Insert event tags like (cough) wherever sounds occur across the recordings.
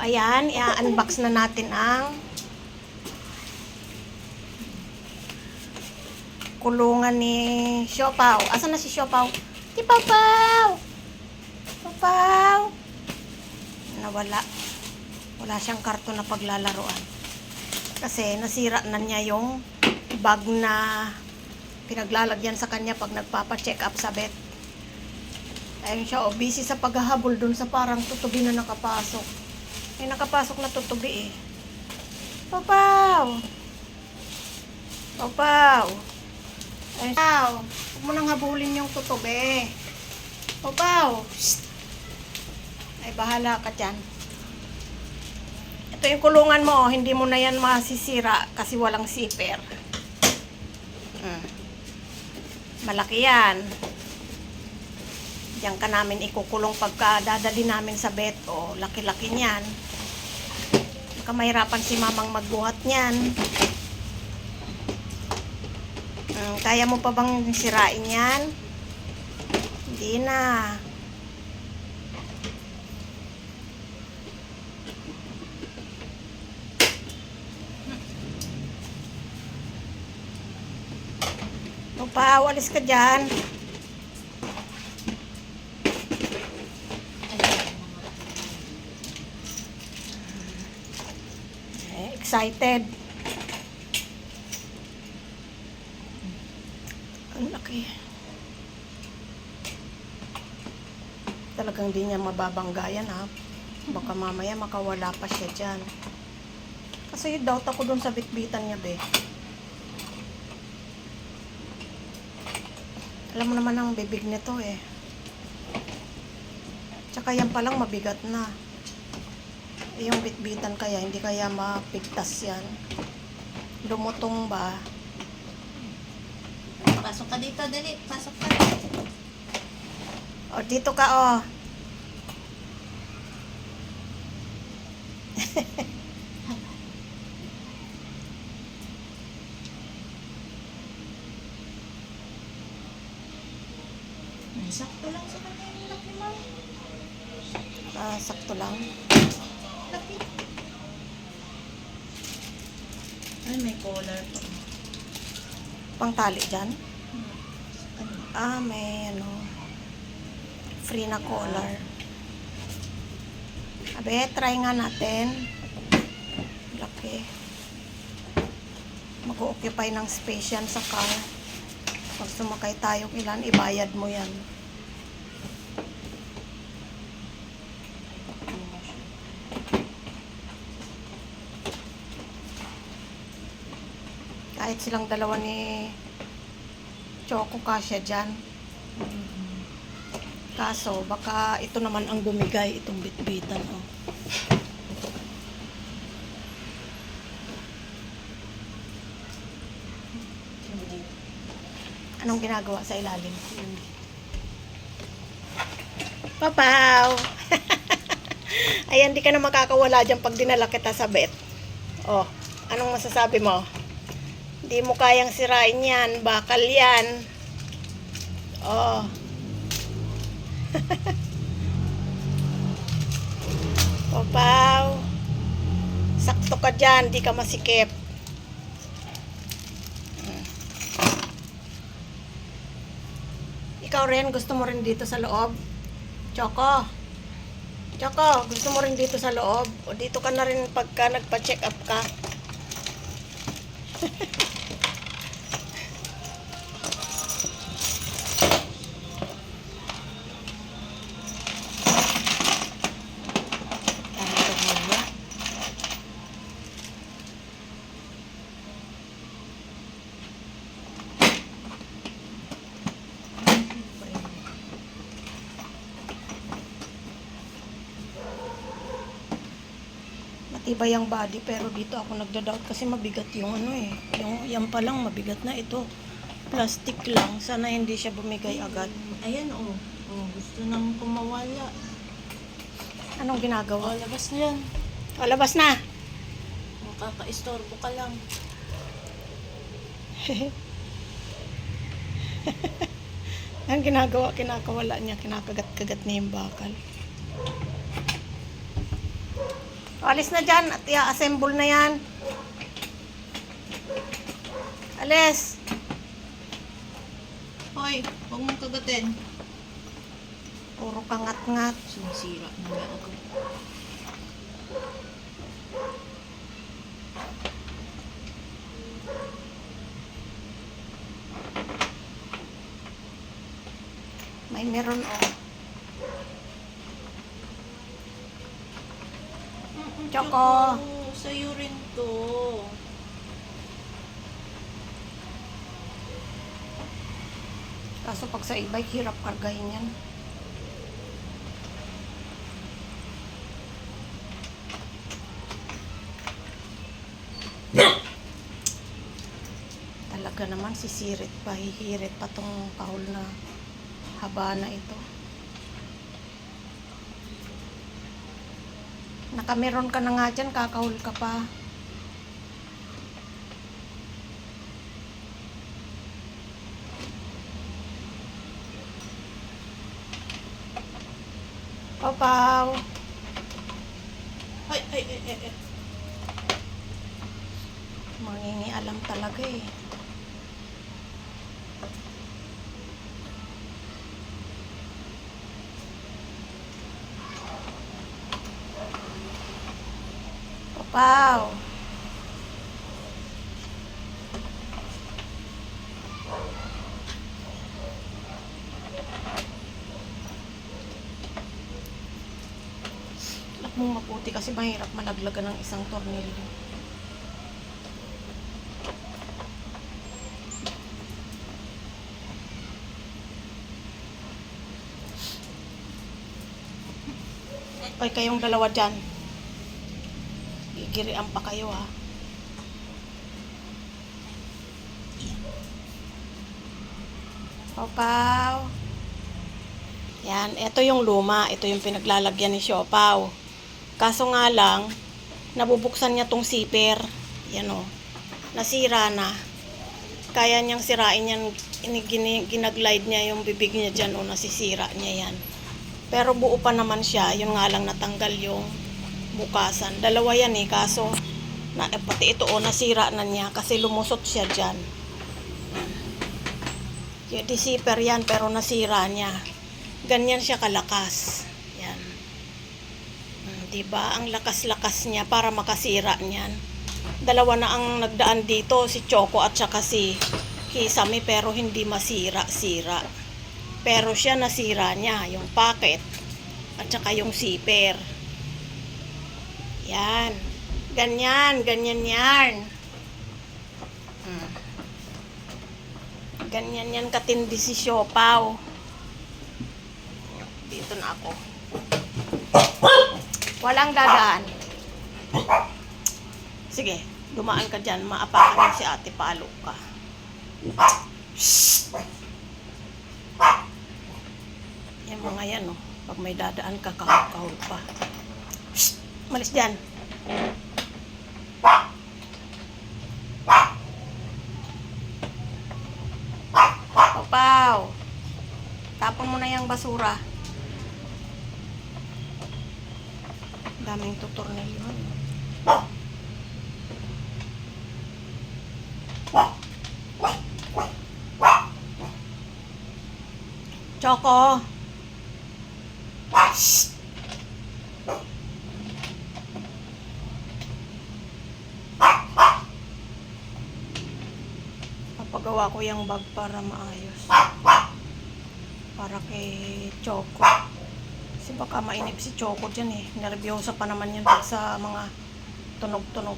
ayan, i-unbox na natin ang kulungan ni Siopaw. Asan na si Siopaw? Di Paw Paw! Nawala. Wala siyang karton na paglalaroan. Kasi nasira na niya yung bag na pinaglalagyan sa kanya pag nagpapa-check up sa vet. Ayun siya, oh, busy sa paghahabol dun sa parang tutubi na nakapasok. May nakapasok na tutubi eh. Papaw! Papaw! Ayun, Papaw! Huwag mo nang habulin yung tutubi. Papaw! Shh! Ay, bahala ka dyan. Ito yung kulungan mo, oh. hindi mo na yan masisira kasi walang zipper. Mm. Malaki yan. Diyan ka namin ikukulong pagka dadali namin sa vet. O, laki-laki niyan. Baka mahirapan si mamang magbuhat niyan. Mm, kaya mo pa bang sirain yan? Hindi na. O pa, walis ka dyan. Eh, excited. Ang laki. Talagang di niya mababanggayan ha. Baka mamaya makawala pa siya dyan. Kasi doubt ako dun sa bitbitan niya be. Alam mo naman ang bibig nito eh. Tsaka yan palang mabigat na. Yung bitbitan kaya, hindi kaya mapigtas yan. Lumutong ba? Pasok ka dito, dali. Pasok ka. O, dito ka o. Ay, sakto lang sa kanya yung laki mo. Ah, sakto lang. Ay, may collar pa. Pang tali dyan. Ano? Ah, may ano. Free na collar. Abe, try nga natin. Laki. Mag-occupy ng space yan sa car. Pag sumakay tayo ilan, ibayad mo yan. Kahit silang dalawa ni Choco kasya dyan. Kaso, baka ito naman ang bumigay, itong bitbitan. Oh. Anong ginagawa sa ilalim? Papaw! (laughs) Ayan, di ka na makakawala dyan pag dinala kita sa bet. Oh, anong masasabi mo? Hindi mo kayang sirain yan. Bakal yan. Oh. (laughs) Papaw. Sakto ka dyan. Di ka masikip. Ikaw rin, gusto mo rin dito sa loob? Choco. Choco, gusto mo rin dito sa loob? O dito ka na rin pagka nagpa-check up ka? (laughs) Matibay ang body pero dito ako nagda-doubt kasi mabigat yung ano eh. Yung yan pa lang mabigat na ito. Plastic lang. Sana hindi siya bumigay agad. Ayan, oh. Oh, gusto nang kumawala. Anong Oh, ginagawa? labas na yan. O, labas na. Makaka-istorbo ka lang. (laughs) Ang ginagawa, kinakawala niya, kinakagat-kagat niya yung bakal. Alis na dyan at i-assemble na yan. Alis. Hoy, huwag mong kagatin. Puro kangat-ngat. Sinisira na nga ako. May meron oh. Choco. Sa'yo rin to. Kaso pag sa iba, hirap kargahin yan. Talaga naman sisirit pa, hihirit pa tong kahol na haba na ito. Nakameron ka na nga dyan, kakahol ka pa. Papaw. Ay, ay, ay, ay, ay. Mangingialam talaga eh. Papaw. Alam mong maputi kasi mahirap malaglagan ng isang tornilyo. Oy, kayong dalawa dyan. Igirian pa kayo ha. Papaw. Yan, ito yung luma. Ito yung pinaglalagyan ni Siopaw. Kaso nga lang, nabubuksan niya tong siper. Yan o. Nasira na. Kaya niyang sirain yan. Ginaglide niya yung bibig niya dyan o nasisira niya yan. Pero buo pa naman siya. Yun nga lang natanggal yung bukasan. Dalawa yan eh. Kaso, na, eh, pati ito o nasira na niya kasi lumusot siya dyan. Yung deceiver yan pero nasira niya. Ganyan siya kalakas. Yan. Hmm, 'Di ba? Ang lakas-lakas niya para makasira niyan. Dalawa na ang nagdaan dito, si Choco at saka si Kisame pero hindi masira-sira. Pero siya nasira niya, yung packet at saka yung zipper. Yan. Ganyan, ganyan yan. Ganyan yan katindi si Siopaw. Dito na ako. Walang dadaan. Sige, dumaan ka dyan. Maapakan si ate palo ka. Yan mga yan, oh. Pag may dadaan ka, kahul-kahul pa. Malis dyan. Papaw. Tapon mo na yung basura. Daming tutornilyo. Choco. Shh. Papagawa ko yung bag para maayos. Para kay Choco. Kasi baka mainip si Choco dyan eh. Nervyosa pa naman pag sa mga tunog-tunog.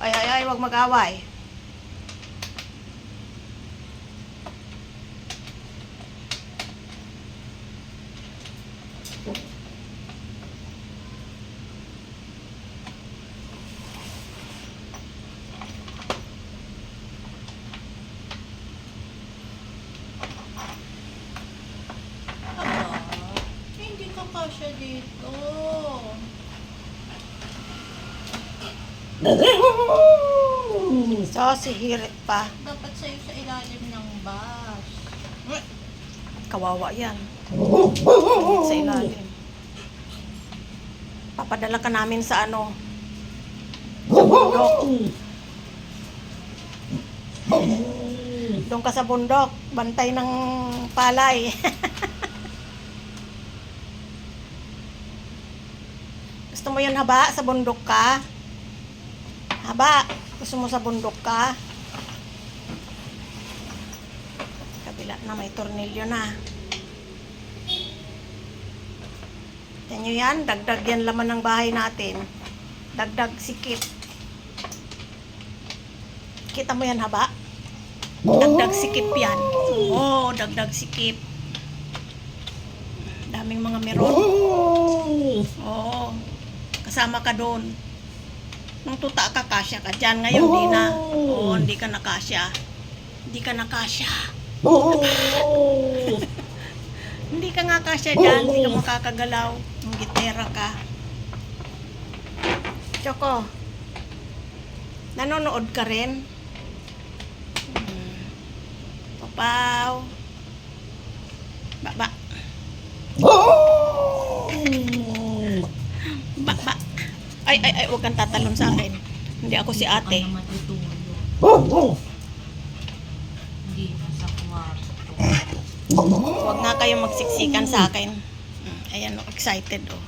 Ay, ay, ay, wag mag-away. Ah, hindi ka kasya dito. So, si Hirit pa. Dapat sa'yo sa ilalim ng bus. Kawawa yan. Sa ilalim. Papadala ka namin sa ano? Sa bundok. Doon ka sa bundok. Bantay ng palay. (laughs) Gusto mo yun haba? Sa bundok ka? Haba? Gusto mo sa bundok ka? Kabila na may tornilyo na. Yan nyo yan, dagdag yan laman ng bahay natin. Dagdag sikip. Kita mo yan haba? Dagdag sikip yan. Oo, dagdag sikip. Daming mga meron. Oo. Kasama ka doon. Nung tuta ka, kasya ka dyan. Ngayon, di na. Oo, hindi ka nakasya. Hindi ka nakasya. (laughs) Hindi ka nga kasya dyan. Hindi ka makakagalaw. Ang gitera ka. Choco. Nanonood ka rin? Hmm. Papaw. Ba, ba. Ba, ba. Ay, ay, ay, huwag kang tatalon sa akin. Hindi ako si ate. Ano matutulog? Hindi na sa kwarto. Huwag nga kayong magsiksikan sa akin. Hmm, Ayan, oh, excited oh.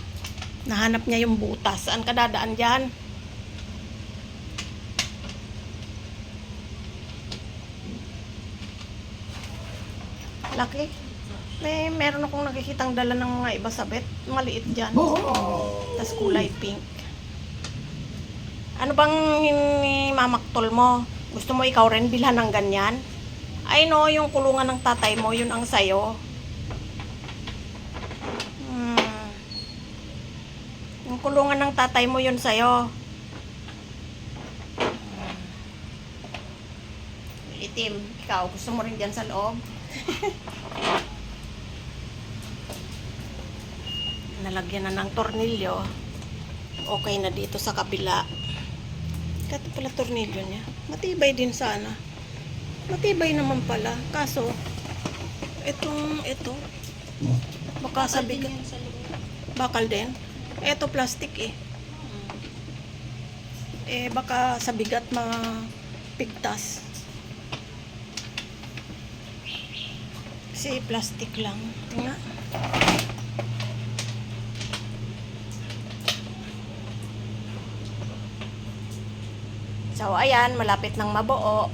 Nahanap niya yung butas. Saan ka dadaan dyan? Laki. May meron akong nakikitang dala ng mga iba sabit. Maliit dyan. Tapos kulay pink. Ano bang mamaktol mo? Gusto mo ikaw rin bilhan ng ganyan? Ay no, yung kulungan ng tatay mo, yun ang sayo. Hmm. Yung kulungan ng tatay mo, yun sayo. Hmm. Itim. Ikaw, gusto mo rin dyan sa loob? (laughs) Nalagyan na ng tornilyo. Okay na dito sa kabila. Kato pala tornilyo niya. Matibay din sana. Matibay naman pala. Kaso, itong, ito, baka sabi ka, bakal din. Ito plastic eh. Eh, baka sa bigat mapigtas. Kasi plastic lang. Tingnan. So, ayan, malapit ng mabuo.